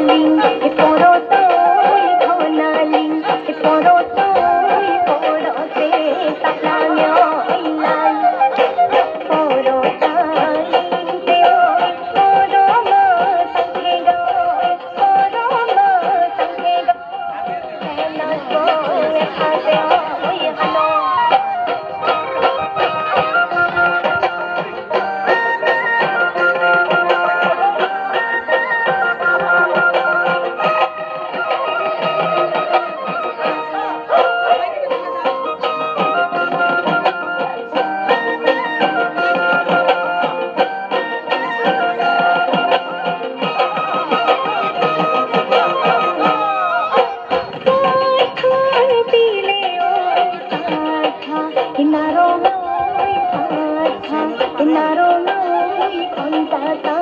সোনালি এ পরো তোই সোনালি এ পরো তোই পরতে তাকানো ইলাই পরো তালি তে পরো মা সঙ্গে গো পরো মা সঙ্গে গো। খেলা গো হাতে নারো নই পাখা নারো নই পন্তা